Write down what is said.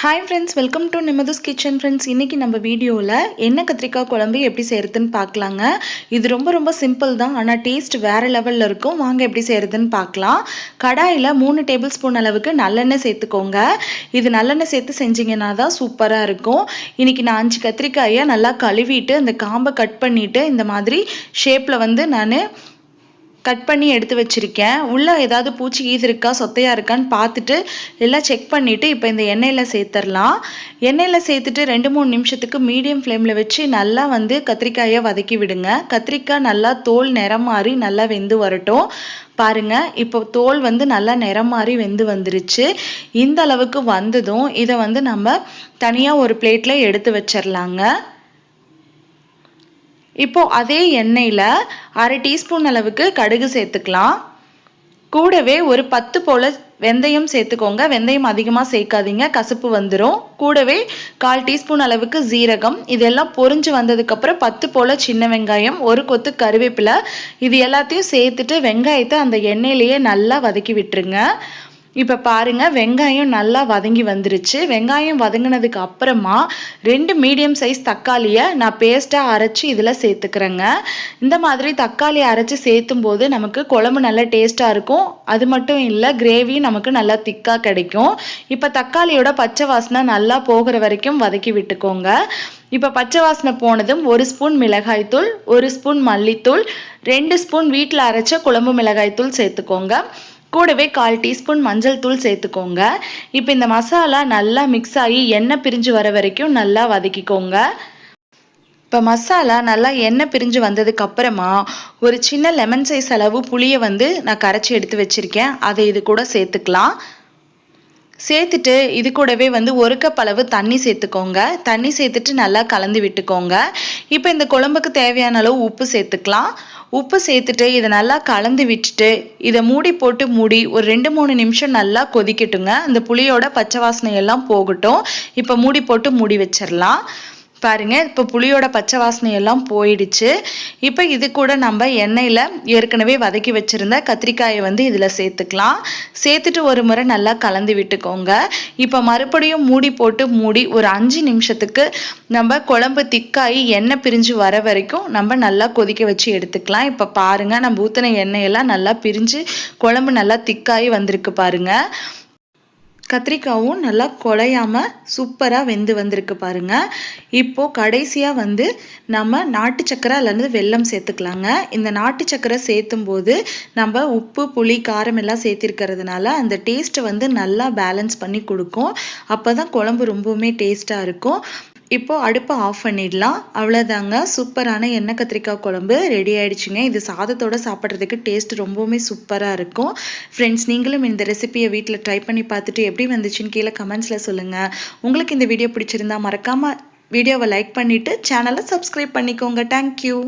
Hi friends welcome to நிமதுஸ் kitchen friends இன்றைக்கி நம்ம வீடியோவில் என்ன கத்திரிக்காய் குழம்பு எப்படி செய்கிறதுன்னு பார்க்கலாங்க. இது ரொம்ப ரொம்ப சிம்பிள் தான். ஆனால் டேஸ்ட் வேறு லெவலில் இருக்கும். வாங்க எப்படி செய்கிறதுன்னு பார்க்கலாம். கடாயில் மூணு டேபிள் ஸ்பூன் அளவுக்கு நல்லெண்ணெய் சேர்த்துக்கோங்க. இது நல்லெண்ணெய் சேர்த்து செஞ்சிங்கன்னா தான் சூப்பராக இருக்கும். இன்றைக்கி நான் அஞ்சு கத்திரிக்காயை நல்லா கழுவிட்டு அந்த காம்பை கட் பண்ணிவிட்டு இந்த மாதிரி ஷேப்பில் வந்து நான் கட் பண்ணி எடுத்து வச்சுருக்கேன். உள்ளே ஏதாவது பூச்சி கீது இருக்கா சொத்தையாக இருக்கான்னு பார்த்துட்டு எல்லாம் செக் பண்ணிவிட்டு இப்போ இந்த எண்ணெயில் சேர்த்துடலாம் எண்ணெயில் சேர்த்துட்டு ரெண்டு மூணு நிமிஷத்துக்கு மீடியம் ஃப்ளேமில் வச்சு நல்லா வந்து கத்திரிக்காயை வதக்கி விடுங்க. கத்திரிக்காய் நல்லா தோல் நிறம் மாறி நல்லா வெந்து வரட்டும். பாருங்கள் இப்போ தோல் வந்து நல்லா நிறம் மாறி வெந்து வந்துருச்சு. இந்த அளவுக்கு வந்ததும் இதை வந்து நம்ம தனியாக ஒரு பிளேட்டில் எடுத்து வச்சிடலாங்க இப்போது அதே எண்ணெயில் அரை டீஸ்பூன் அளவுக்கு கடுகு சேர்த்துக்கலாம். கூடவே ஒரு பத்து போல் வெந்தயம் சேர்த்துக்கோங்க. வெந்தயம் அதிகமாக சேர்க்காதீங்க. கசப்பு வந்துடும் கூடவே கால் டீஸ்பூன் அளவுக்கு ஜீரகம் இதெல்லாம் பொறிஞ்சு வந்ததுக்கப்புறம் பத்து போல் சின்ன வெங்காயம் ஒரு கொத்து கருவேப்பிலை. இது எல்லாத்தையும் சேர்த்துட்டு வெங்காயத்தை அந்த எண்ணெயிலேயே நல்லா வதக்கி விட்டுருங்க. இப்போ பாருங்கள் வெங்காயம் நல்லா வதங்கி வந்துருச்சு. வெங்காயம் வதங்கினதுக்கு அப்புறமா ரெண்டு மீடியம் சைஸ் தக்காளியை நான் பேஸ்ட்டாக அரைச்சி இதில் சேர்த்துக்கிறேங்க. இந்த மாதிரி தக்காளி அரைச்சி சேர்த்தும் போது நமக்கு குழம்பு நல்லா டேஸ்ட்டாக இருக்கும். அது மட்டும் இல்லை கிரேவி நமக்கு நல்லா திக்காக கிடைக்கும். இப்போ தக்காளியோட பச்சை வாசனை நல்லா போகிற வரைக்கும் வதக்கி விட்டுக்கோங்க. இப்போ பச்சை வாசனை போனதும் ஒரு ஸ்பூன் மிளகாய்த்தூள் ஒரு ஸ்பூன் மல்லித்தூள் ரெண்டு ஸ்பூன் வீட்டில் அரைச்ச குழம்பு மிளகாய்த்தூள் சேர்த்துக்கோங்க. கூடவே கால் டீஸ்பூன் மஞ்சள் தூள் சேர்த்துக்கோங்க. இப்போ இந்த மசாலா நல்லா மிக்ஸ் ஆகி எண்ணெய் பிரிஞ்சு வர வரைக்கும் நல்லா வதக்கிக்கோங்க. இப்போ மசாலா நல்லா எண்ணெய் பிரிஞ்சு வந்ததுக்கு அப்புறமா ஒரு சின்ன லெமன் சைஸ் அளவு புளியை வந்து நான் கரைச்சி எடுத்து வச்சுருக்கேன். அதை இது கூட சேர்த்துக்கலாம். சேர்த்துட்டு இது கூடவே வந்து ஒரு கப் அளவு தண்ணி சேர்த்துக்கோங்க. தண்ணி சேர்த்துட்டு நல்லா கலந்து விட்டுக்கோங்க. இப்போ இந்த குழம்புக்கு தேவையான அளவு உப்பு சேர்த்துக்கலாம். உப்பு சேர்த்துட்டு இதை நல்லா கலந்து விட்டுட்டு இதை மூடி போட்டு மூடி ஒரு ரெண்டு மூணு நிமிஷம் நல்லா கொதிக்கட்டுங்க. அந்த புளியோட பச்சை வாசனை எல்லாம் போகட்டும். இப்போ மூடி போட்டு மூடி வச்சிடலாம் பாருங்கள் இப்போ புளியோட பச்சை வாசனை எல்லாம் போயிடுச்சு. இப்போ இது கூட நம்ம எண்ணெயில் ஏற்கனவே வதக்கி வச்சுருந்த கத்திரிக்காயை வந்து இதில் சேர்த்துக்கலாம். சேர்த்துட்டு ஒரு முறை நல்லா கலந்து விட்டுக்கோங்க. இப்போ மறுபடியும் மூடி போட்டு மூடி ஒரு அஞ்சு நிமிஷத்துக்கு நம்ம குழம்பு திக்காயி எண்ணெய் பிரிஞ்சு வர வரைக்கும் நம்ம நல்லா கொதிக்க வச்சு எடுத்துக்கலாம். இப்போ பாருங்கள் நம்ம ஊற்றின எண்ணெயெல்லாம் நல்லா பிரிஞ்சு குழம்பு நல்லா திக்காயி வந்திருக்கு பாருங்கள் கத்திரிக்காவும் நல்லா குழையாமல் சூப்பராக வெந்து வந்திருக்கு பாருங்கள் இப்போது கடைசியாக வந்து நம்ம நாட்டு சக்கரை அல்லது வெல்லம் சேர்த்துக்கலாங்க. இந்த நாட்டு சக்கரை சேர்த்தும் போது நம்ம உப்பு புளி காரம் எல்லாம் சேர்த்திருக்கிறதுனால அந்த டேஸ்ட்டை வந்து நல்லா பேலன்ஸ் பண்ணி கொடுக்கும். அப்போ தான் குழம்பு ரொம்பவுமே டேஸ்ட்டாக இருக்கும். இப்போது அடுப்பை ஆஃப் பண்ணிடலாம். அவ்வளோதாங்க சூப்பரான எண்ணெய் கத்திரிக்காய் குழம்பு ரெடி ஆகிடுச்சுங்க இது சாதத்தோடு சாப்பிட்றதுக்கு டேஸ்ட் ரொம்பவுமே சூப்பராக இருக்கும். ஃப்ரெண்ட்ஸ் நீங்களும் இந்த ரெசிபியை வீட்டில் ட்ரை பண்ணி பார்த்துட்டு எப்படி வந்துச்சுன்னு கீழே கமெண்ட்ஸில் சொல்லுங்கள் உங்களுக்கு இந்த வீடியோ பிடிச்சிருந்தா மறக்காமல் வீடியோவை லைக் பண்ணிவிட்டு சேனலை சப்ஸ்கிரைப் பண்ணிக்கோங்க. தேங்க்யூ